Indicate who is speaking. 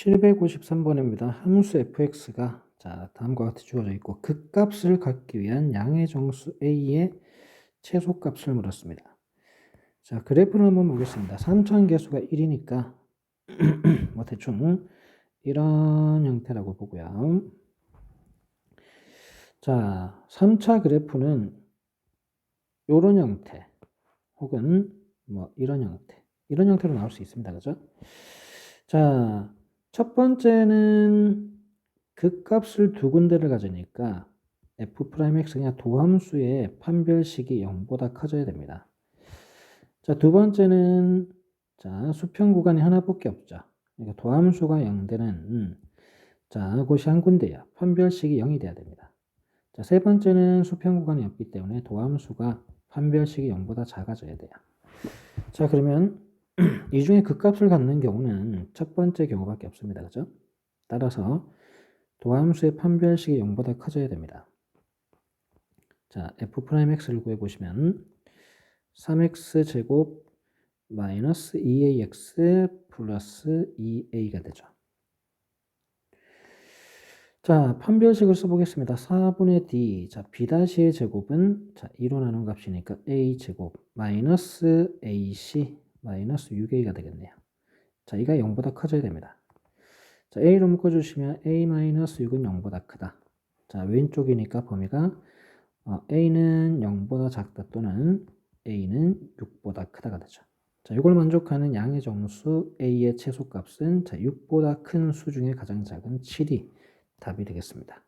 Speaker 1: 753번입니다. 함수 fx가 자 다음과 같이 주어져 있고 극값을 갖기 위한 양의 정수 a의 최소값을 물었습니다. 자 그래프를 한번 보겠습니다. 3천 개수가 1이니까 뭐 대충 이런 형태라고 보고요. 자 3차 그래프는 이런 형태 혹은 뭐 이런 형태 이런 형태로 나올 수 있습니다. 그죠? 자, 첫 번째는 극값을 두 군데를 가지니까 f'x 그냥 도함수의 판별식이 0보다 커져야 됩니다. 자, 두 번째는 자, 수평 구간이 하나밖에 없죠. 그러니까 도함수가 0되는 음, 자, 곳이 한 군데야. 판별식이 0이 돼야 됩니다. 자, 세 번째는 수평 구간이 없기 때문에 도함수가 판별식이 0보다 작아져야 돼요. 자, 그러면 이 중에 극값을 갖는 경우는 첫 번째 경우밖에 없습니다. 그죠? 따라서 도함수의 판별식이 0보다 커져야 됩니다. 자, f'x를 구해보시면 3x 제곱 마이너스 2ax 플러스 2a가 되죠. 자, 판별식을 써보겠습니다. 4분의 d, 자, b'의 제곱은 자, 2로 나눈 값이니까 a 제곱 마이너스 ac 마이너스 6a가 되겠네요. 자, 이가 0보다 커져야 됩니다. 자, a로 묶어주시면 a 마이너스 6은 0보다 크다. 자, 왼쪽이니까 범위가 어, a는 0보다 작다 또는 a는 6보다 크다가 되죠. 자, 이걸 만족하는 양의 정수 a의 최소값은 자, 6보다 큰 수 중에 가장 작은 7이 답이 되겠습니다.